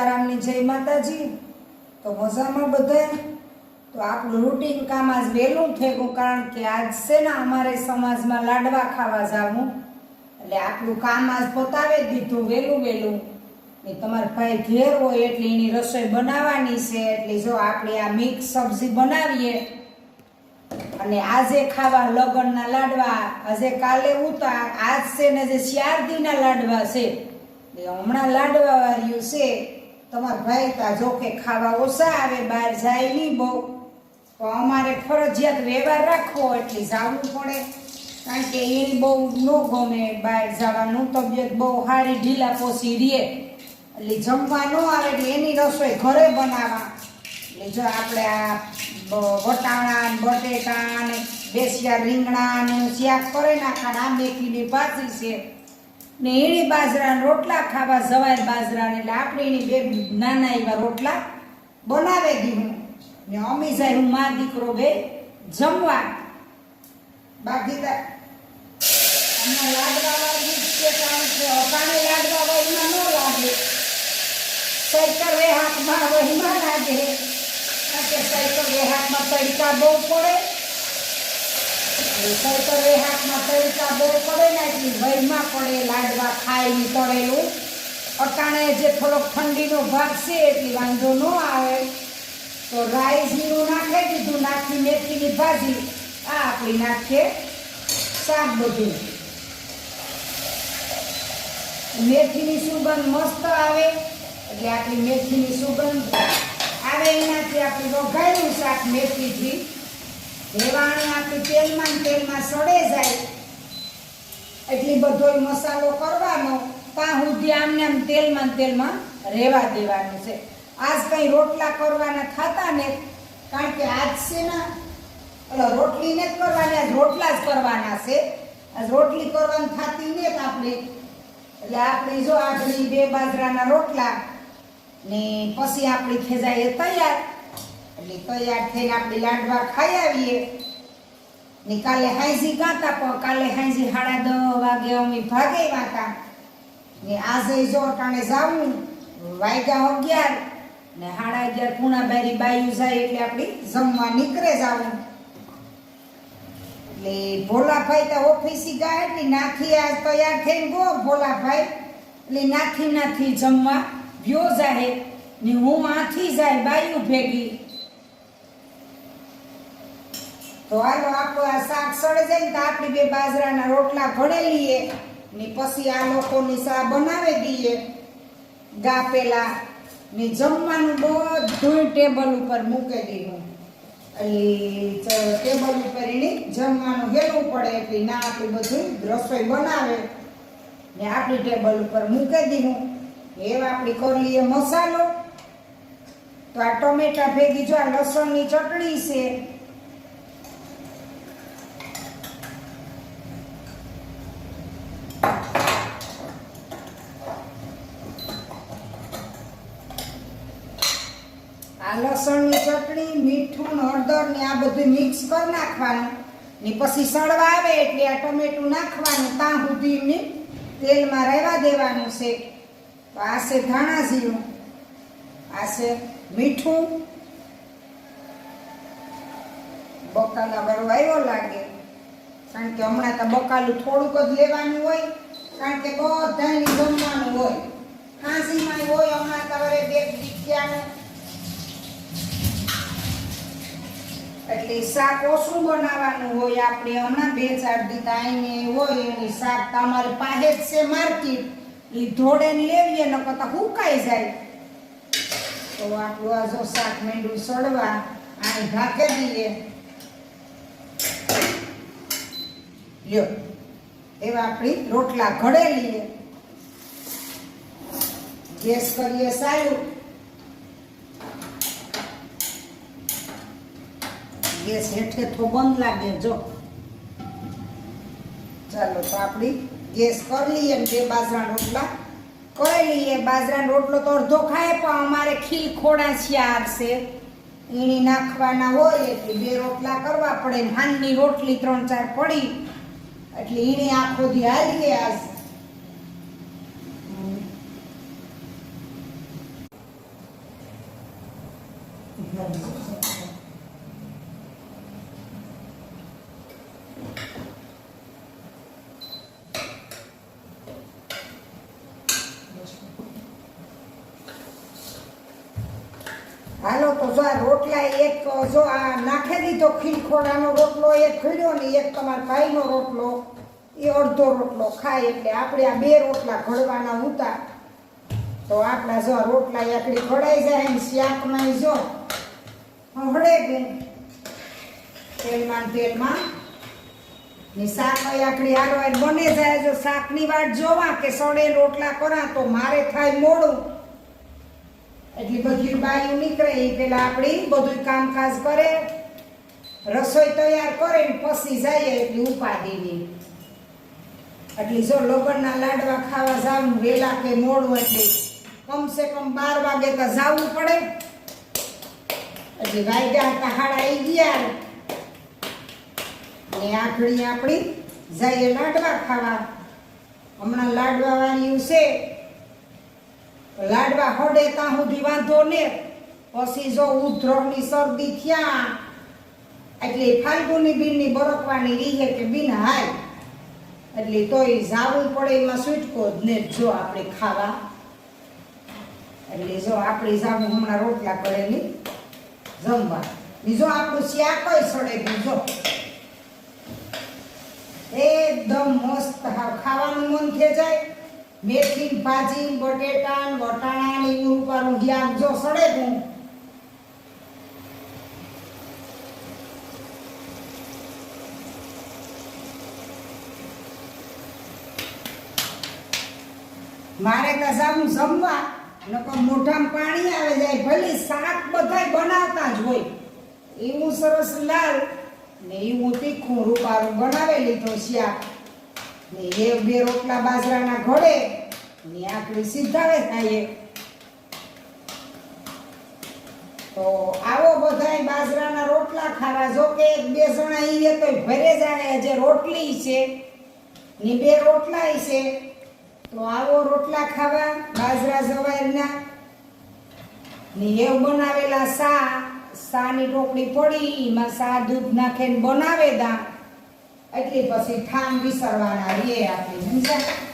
સીતારામની જય માતાજી. તો મજામાં બધા? તો આપણું રૂટીન કામ આજ વહેલું થઈ ગયું કારણ કે આજ છે ને અમારે સમાજમાં લાડવા ખાવા જાવું. એટલે આપણું કામ આજ પતાવી દીધું વહેલું વહેલું. ને તમારા ભાઈ ઘેર હોય એટલે એની રસોઈ બનાવવાની છે. એટલે જો આપણે આ મિક્સ સબ્જી બનાવીએ. અને આજે ખાવા લગનના લાડવા. આજે કાલે ઉતા. આજ છે ને જે ચાર લાડવા છે. હમણાં લાડવા વાળ્યું છે. તમારા ભાઈ તા જોકે ખાવા ઓછા આવે, બહાર જાય નહીં બહુ. તો અમારે ફરજિયાત વ્યવહાર રાખવો એટલે જવું પડે. કારણ કે એની બહુ ન ગમે બહાર જવાનું, તબિયત બહુ સારી ઢીલા પોસી રહે. એટલે જમવા ન આવે એટલે એની રસોઈ ઘરે બનાવવા. એટલે જો આપણે આ વટાણા બટેટા ને, બેસિયા રીંગણા ને, શાક કરે નાખવાના આ મેથીની ભાજી છે. ને એની બાજરાના રોટલા ખાવા જવાય બાજરાને, એટલે આપણે એની બે નાના એવા રોટલા બનાવે દીધું ને અમી જાય હું મા દીકરો બે જમવા. બાકી લાડવા વાળી જ છે. કે અટાણે લાડવા વાળીમાં ન લાગે. સાયકલ વે હાથમાં વહીમાં લાગે. સાયકલ વે હાથમાં તડકા બહુ પડે. વે હાથમાં તડકા બહુ પડે ને એટલી વહીમાં પડે, લાડવા ખાય તળેલું. અટાણે જે થોડોક ઠંડીનો ભાગ છે એટલી વાંધો ન આવે. તો રાઈ જીરું નાખે દીધું, નાખી મેથીની ભાજી. આ આપણી નાખીએ શાક બધું. મેથીની સુગંધ મસ્ત આવે. એટલે આપણી મેથીની સુગંધ આવે એનાથી આપણે વઘાર્યું શાક મેથીથી. રેવાણી આપણી તેલમાં ને તેલમાં સડે જાય. એટલી બધો મસાલો કરવાનો. ત્યાં સુધી આમને આમ તેલમાં તેલમાં રહેવા દેવાનું છે. આજ કઈ રોટલા કરવાના થતા ને, કારણ કે આજ છે ને એટલે રોટલી ને જ કરવાની, આજ રોટલા જ કરવાના છે. આજ રોટલી કરવાની થતી ને આપણે. એટલે આપણે જો આગળ બે બાજરાના રોટલા ને પછી આપણી ખેજાઈ એ તૈયાર. એટલે તૈયાર થઈને આપણે લાડવા ખાઈ આવીએ. ને કાલે હાઈજી ગાતા, પણ કાલે હાઈજી સાડા દસ વાગે અમે ભાગે વાતા. ને આજે જો અટાણે જાવું વાગ્યા અગિયાર, ને સાડા અગિયાર પૂણા બારી બાયું જાય એટલે આપણી જમવા નીકળે જાવું એટલે ભોલાભાઈ તો ઓફિસી ગયા એટલે નાખી આજ તૈયાર થઈને ગો ભોલાભાઈ. એટલે નાખી નાથી જમવા ગયો જાય ને હું આથી જાય બાયું ભેગી. તો હાલો આ શાક સડે જાય ને તો આપણી બે બાજરાના રોટલા ઘડે લઈએ ને પછી આ લોકોની સા બનાવી દઈએ. ગા પેલા ને જમવાનું બધું ટેબલ ઉપર મૂકી દીધું. એટલે ટેબલ ઉપર એની જમવાનું હેલવું પડે એટલે ના આપણે બધું રસોઈ બનાવે. ને આપણી ટેબલ ઉપર મૂકી દીધું. એવા આપણી કરી લઈએ મસાલો. તો આ ટમેટા ભેગી જો આ લસણની ચટણી છે આ લસણની ચટણી, મીઠું હળદર ને આ બધું મિક્સ કરી નાખવાનું. ને પછી સળવા આવે એટલે આ ટમેટું નાખવાનું. ત્યાં સુધી તેલમાં રહેવા દેવાનું છે. તો આ છે ધાણા જીરું, આ છે મીઠું. બકાલા ભરવા આવ્યો લાગે. કારણ કે હમણાં તો બકાલું થોડુંક જ લેવાનું હોય. કારણ કે બધાની જમવાનું હોય. ખાંસીમાં હોય, હમણાં તમારે બે દીકરાનું એટલે શાક ઓછું બનાવવાનું હોય, આપણે હમણાં બે ચાર દી આઈને હોય એની શાક તમારી પાસે જ છે માર્કેટ. એ ધોડે લેવીએ ન કરતા હુકાઈ જાય. તો આપણું આ જો શાક મેંડું સડવા આને ઢાંકે દઈએ. લ્યો, એવા આપણી રોટલા ઘડે લઈએ. ગેસ કરીએ સારું ગેસ હેઠે તો બંધ લાગે જો. ચાલો તો આપણી ગેસ કરી લઈએ ને બે બાજરા રોટલા કરી લઈએ. બાજરાનો રોટલો તો અડધો ખાય, પણ અમારે ખીલ ખોડા શિયાર છે ઈણી નાખવાના હોય એટલે બે રોટલા કરવા પડે. ને રોટલી ત્રણ ચાર પડી. એટલે ઈણી આખો દી હાલીએ આજ. હાલો તો જો આ રોટલા એક, જો આ નાખી દીધો ખીલખોડાનો રોટલો એક ખીડ્યો ને એક તમારા ભાઈનો રોટલો, એ અડધો રોટલો ખાય એટલે આપણે આ બે રોટલા ઘડવાના હતા તો આપણા જો રોટલા એકડી ઘડાઈ જાય ને શાકમાં જો. હળે ગયું તેલમાં તેલમાં. ને શાક આકડી હારવાય બને જાય જો શાકની વાટ જોવા કે સડે રોટલા કરા તો મારે થાય મોડું. એટલી બધી બાયું નીકળે એ પેલા આપણી બધું કામકાજ કરે. રસોઈ તૈયાર કરે પસી જાય એટલી ઉપાધિની. એટલે જો લોગરના લાડવા ખાવા જાવું વેલા કે મોડું એટલે કમસે કમ બાર વાગે તો જાવું પડે. એટલે વાયદા હતા, હાડા આવી ગયા. ને આખડી આપણી જઈએ લાડવા ખાવા. હમણાં લાડવા વાળ્યું છે. લાડવા હડે ત્યાં સુધી વાંધો ને પછી જો ઉધરસની શરદી થયા, એટલે ફાલ્ગુની બીનની બરકવાની રીહે કે બિન હાય, એટલે તોય જાવું પડે એમાં છૂટકો જ ને જો આપણે ખાવા. એટલે જો આપણે જાવું હમણાં રોટલા કરેલી, જમવા. બીજો આપણું શાક કઈ સડે ગયું જો. એકદમ મસ્ત ખાવાનું મન થઈ જાય. મેથી ભાજી, બટેટા વટાણા ને એવું ઉપર શાક જો સડે હું મારે તો જાવું જમવા નકો મોઢામાં પાણી આવે જાય, ભલે શાક બધાય બનાવતા જ હોય. એવું સરસ લાલ ને એવું તીખું રૂપારું બનાવી લીધો શાક. ને એ બે રોટલા બાજરાના ઘડે ને આકડી સીધાવે થાય તો આવો બધાય બાજરાના રોટલા ખાવા. જો કે બે જણા ઈએ તો ભરે જાય જે રોટલી છે. ને બે રોટલા છે. તો આવો રોટલા ખાવા બાજરા જવારના ને એવ બનાવેલા સા સાની ટોપડી પડી, એમાં સા દૂધ નાખીને બનાવે દા એટલે પછી ઠામ વિસરવાના રે આપણે સમજ્યા